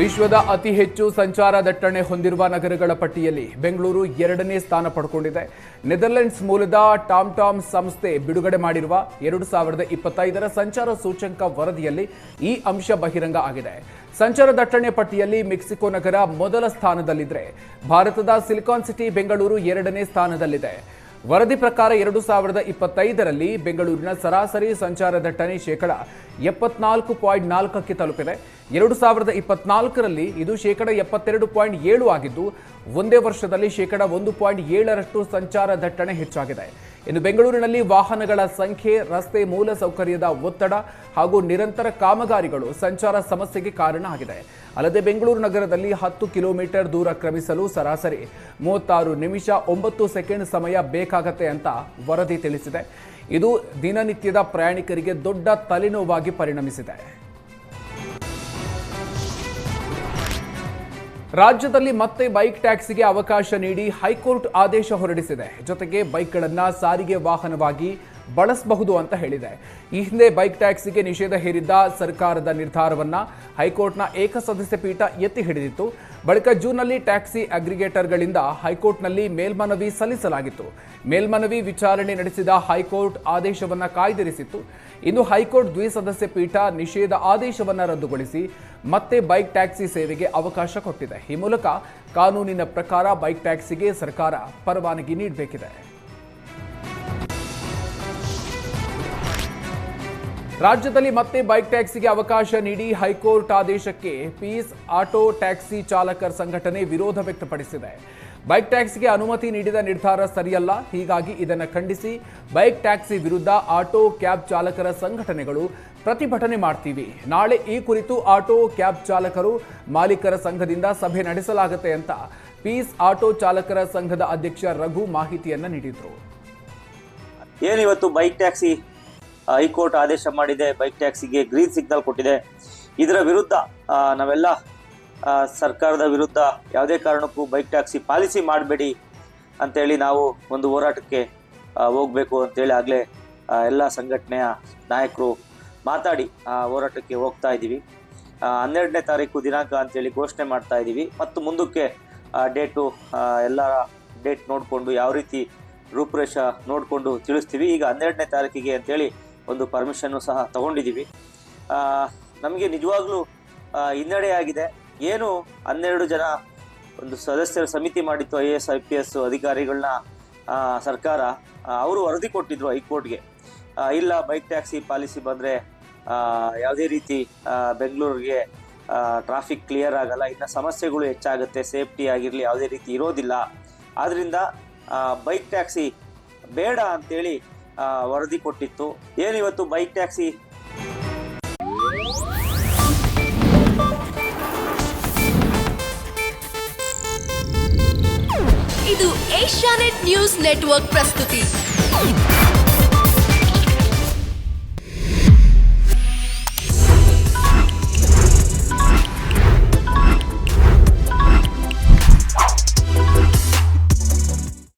ವಿಶ್ವದ ಅತಿ ಹೆಚ್ಚು ಸಂಚಾರ ದಟ್ಟಣೆ ಹೊಂದಿರುವ ನಗರಗಳ ಪಟ್ಟಿಯಲ್ಲಿ ಬೆಂಗಳೂರು ಎರಡನೇ ಸ್ಥಾನ ಪಡ್ಕೊಂಡಿದೆ. ನೆದರ್ಲೆಂಡ್ಸ್ ಮೂಲದ ಟಾಮ್ ಟಾಮ್ ಸಂಸ್ಥೆ ಬಿಡುಗಡೆ ಮಾಡಿರುವ ಎರಡು ಸಾವಿರದ ಇಪ್ಪತ್ತೈದರ ಸಂಚಾರ ಸೂಚ್ಯಂಕ ವರದಿಯಲ್ಲಿ ಈ ಅಂಶ ಬಹಿರಂಗ ಆಗಿದೆ. ಸಂಚಾರ ದಟ್ಟಣೆ ಪಟ್ಟಿಯಲ್ಲಿ ಮೆಕ್ಸಿಕೋ ನಗರ ಮೊದಲ ಸ್ಥಾನದಲ್ಲಿದ್ದರೆ ಭಾರತದ ಸಿಲಿಕಾನ್ ಸಿಟಿ ಬೆಂಗಳೂರು ಎರಡನೇ ಸ್ಥಾನದಲ್ಲಿದೆ. ವರದಿ ಪ್ರಕಾರ ಎರಡು ಸಾವಿರದ ಇಪ್ಪತ್ತೈದರಲ್ಲಿ ಬೆಂಗಳೂರಿನ ಸರಾಸರಿ ಸಂಚಾರ ದಟ್ಟಣೆ ಶೇಕಡ ಎಪ್ಪತ್ನಾಲ್ಕು ಪಾಯಿಂಟ್ ನಾಲ್ಕಕ್ಕೆ ತಲುಪಿದೆ. ಎರಡು ಸಾವಿರದ ಇಪ್ಪತ್ನಾಲ್ಕರಲ್ಲಿ ಇದು ಶೇಕಡ ಎಪ್ಪತ್ತೆರಡು ಪಾಯಿಂಟ್ ಏಳು ಆಗಿದ್ದು, ಒಂದೇ ವರ್ಷದಲ್ಲಿ ಶೇಕಡ ಒಂದು ಪಾಯಿಂಟ್ ಏಳರಷ್ಟು ಸಂಚಾರ ದಟ್ಟಣೆ ಹೆಚ್ಚಾಗಿದೆ. ಇನ್ನು ಬೆಂಗಳೂರಿನಲ್ಲಿ ವಾಹನಗಳ ಸಂಖ್ಯೆ, ರಸ್ತೆ ಮೂಲ ಸೌಕರ್ಯದ ಒತ್ತಡ ಹಾಗೂ ನಿರಂತರ ಕಾಮಗಾರಿಗಳು ಸಂಚಾರ ಸಮಸ್ಯೆಗೆ ಕಾರಣ ಆಗಿದೆ. ಅಲ್ಲದೆ ಬೆಂಗಳೂರು ನಗರದಲ್ಲಿ ಹತ್ತು ಕಿಲೋಮೀಟರ್ ದೂರ ಕ್ರಮಿಸಲು ಸರಾಸರಿ ಮೂವತ್ತಾರು ನಿಮಿಷ ಒಂಬತ್ತು ಸೆಕೆಂಡ್ ಸಮಯ ಬೇಕಾಗತ್ತೆ ಅಂತ ವರದಿ ತಿಳಿಸಿದೆ. ಇದು ದಿನನಿತ್ಯದ ಪ್ರಯಾಣಿಕರಿಗೆ ದೊಡ್ಡ ತಲೆನೋವಾಗಿ ಪರಿಣಮಿಸಿದೆ. ರಾಜ್ಯದಲ್ಲಿ ಮತ್ತೆ ಬೈಕ್ ಟ್ಯಾಕ್ಸಿಗೆ ಅವಕಾಶ ನೀಡಿ ಹೈಕೋರ್ಟ್ ಆದೇಶ ಹೊರಡಿಸಿದೆ. ಜೊತೆಗೆ ಬೈಕ್ಗಳನ್ನು ಸಾರಿಗೆ ವಾಹನವಾಗಿ ಬಳಸಬಹುದು ಅಂತ ಹೇಳಿದೆ. ಈ ಹಿಂದೆ ಬೈಕ್ ಟ್ಯಾಕ್ಸಿಗೆ ನಿಷೇಧ ಹೇರಿದ್ದ ಸರ್ಕಾರದ ನಿರ್ಧಾರವನ್ನ ಹೈಕೋರ್ಟ್ನ ಏಕಸದಸ್ಯ ಪೀಠ ಎತ್ತಿ ಹಿಡಿದಿತ್ತು. ಬಳಿಕ ಜೂನ್ನಲ್ಲಿ ಟ್ಯಾಕ್ಸಿ ಅಗ್ರಿಗೇಟರ್ಗಳಿಂದ ಹೈಕೋರ್ಟ್ನಲ್ಲಿ ಮೇಲ್ಮನವಿ ಸಲ್ಲಿಸಲಾಗಿತ್ತು. ಮೇಲ್ಮನವಿ ವಿಚಾರಣೆ ನಡೆಸಿದ ಹೈಕೋರ್ಟ್ ಆದೇಶವನ್ನು ಕಾಯ್ದಿರಿಸಿತ್ತು. ಇನ್ನು ಹೈಕೋರ್ಟ್ ದ್ವಿಸದಸ್ಯ ಪೀಠ ನಿಷೇಧ ಆದೇಶವನ್ನು ರದ್ದುಗೊಳಿಸಿ ಮತ್ತೆ ಬೈಕ್ ಟ್ಯಾಕ್ಸಿ ಸೇವೆಗೆ ಅವಕಾಶ ಕೊಟ್ಟಿದೆ. ಈ ಮೂಲಕ ಕಾನೂನಿನ ಪ್ರಕಾರ ಬೈಕ್ ಟ್ಯಾಕ್ಸಿಗೆ ಸರ್ಕಾರ ಪರವಾನಗಿ ನೀಡಬೇಕಿದೆ. ರಾಜ್ಯದಲ್ಲಿ ಮತ್ತೆ ಬೈಕ್ ಟ್ಯಾಕ್ಸಿಗೆ ಅವಕಾಶ ನೀಡಿ ಹೈಕೋರ್ಟ್ ಆದೇಶಕ್ಕೆ ಪೀಸ್ ಆಟೋ ಟ್ಯಾಕ್ಸಿ ಚಾಲಕರ ಸಂಘಟನೆ ವಿರೋಧ ವ್ಯಕ್ತಪಡಿಸಿದೆ. ಬೈಕ್ ಟ್ಯಾಕ್ಸಿಗೆ ಅನುಮತಿ ನೀಡಿದ ನಿರ್ಧಾರ ಸರಿಯಲ್ಲ. ಹೀಗಾಗಿ ಇದನ್ನು ಖಂಡಿಸಿ ಬೈಕ್ ಟ್ಯಾಕ್ಸಿ ವಿರುದ್ಧ ಆಟೋ ಕ್ಯಾಬ್ ಚಾಲಕರ ಸಂಘಟನೆಗಳು ಪ್ರತಿಭಟನೆ ಮಾಡ್ತೀವಿ. ನಾಳೆ ಈ ಕುರಿತು ಆಟೋ ಕ್ಯಾಬ್ ಚಾಲಕರು ಮಾಲೀಕರ ಸಂಘದಿಂದ ಸಭೆ ನಡೆಸಲಾಗುತ್ತೆ ಅಂತ ಪೀಸ್ ಆಟೋ ಚಾಲಕರ ಸಂಘದ ಅಧ್ಯಕ್ಷ ರಘು ಮಾಹಿತಿಯನ್ನು ನೀಡಿದರು. ಏನಿವತ್ತು ಬೈಕ್ ಟ್ಯಾಕ್ಸಿ ಹೈಕೋರ್ಟ್ ಆದೇಶ ಮಾಡಿದೆ, ಬೈಕ್ ಟ್ಯಾಕ್ಸಿಗೆ ಗ್ರೀನ್ ಸಿಗ್ನಲ್ ಕೊಟ್ಟಿದೆ. ಇದರ ವಿರುದ್ಧ ನಾವೆಲ್ಲ ಸರ್ಕಾರದ ವಿರುದ್ಧ ಯಾವುದೇ ಕಾರಣಕ್ಕೂ ಬೈಕ್ ಟ್ಯಾಕ್ಸಿ ಪಾಲಿಸಿ ಮಾಡಬೇಡಿ ಅಂತೇಳಿ ನಾವು ಒಂದು ಹೋರಾಟಕ್ಕೆ ಹೋಗಬೇಕು ಅಂತೇಳಿ ಆಗಲೇ ಎಲ್ಲ ಸಂಘಟನೆಯ ನಾಯಕರು ಮಾತಾಡಿ, ಆ, ಹೋರಾಟಕ್ಕೆ ಹೋಗ್ತಾ ಇದ್ದೀವಿ. ಹನ್ನೆರಡನೇ ತಾರೀಕು ದಿನಾಂಕ ಅಂತೇಳಿ ಘೋಷಣೆ ಮಾಡ್ತಾ ಇದ್ದೀವಿ. ಮತ್ತು ಮುಂದಕ್ಕೆ ಡೇಟು ಎಲ್ಲ ಡೇಟ್ ನೋಡಿಕೊಂಡು ಯಾವ ರೀತಿ ರೂಪುರೇಷ ನೋಡಿಕೊಂಡು ತಿಳಿಸ್ತೀವಿ. ಈಗ ಹನ್ನೆರಡನೇ ತಾರೀಕಿಗೆ ಅಂತೇಳಿ ಒಂದು ಪರ್ಮಿಷನ್ನು ಸಹ ತಗೊಂಡಿದ್ದೀವಿ ನಮಗೆ ನಿಜವಾಗ್ಲೂ ಹಿನ್ನಡೆಯಾಗಿದೆ ಏನು ಹನ್ನೆರಡು ಜನ ಒಂದು ಸದಸ್ಯರ ಸಮಿತಿ ಮಾಡಿತ್ತು I A S I P S ಅಧಿಕಾರಿಗಳನ್ನ ಸರ್ಕಾರ ಅವರು ವರದಿ ಕೊಟ್ಟಿದ್ರು ಹೈಕೋರ್ಟ್ಗೆ. ಇಲ್ಲ ಬೈಕ್ ಟ್ಯಾಕ್ಸಿ ಪಾಲಿಸಿ ಬಂದರೆ ಯಾವುದೇ ರೀತಿ ಬೆಂಗಳೂರಿಗೆ ಟ್ರಾಫಿಕ್ ಕ್ಲಿಯರ್ ಆಗಲ್ಲ, ಇನ್ನು ಸಮಸ್ಯೆಗಳು ಹೆಚ್ಚಾಗುತ್ತೆ ಸೇಫ್ಟಿ ಆಗಿರಲಿ, ಯಾವುದೇ ರೀತಿ ಇರೋದಿಲ್ಲ. ಆದ್ದರಿಂದ ಬೈಕ್ ಟ್ಯಾಕ್ಸಿ ಬೇಡ ಅಂತೇಳಿ ವರದಿ ಕೊಟ್ಟಿತ್ತು. ಏನಿವತ್ತು ಬೈಕ್ ಟ್ಯಾಕ್ಸಿ ಇದು ಏಷ್ಯಾನೆಟ್ ನ್ಯೂಸ್ ನೆಟ್ವರ್ಕ್ ಪ್ರಸ್ತುತಿ.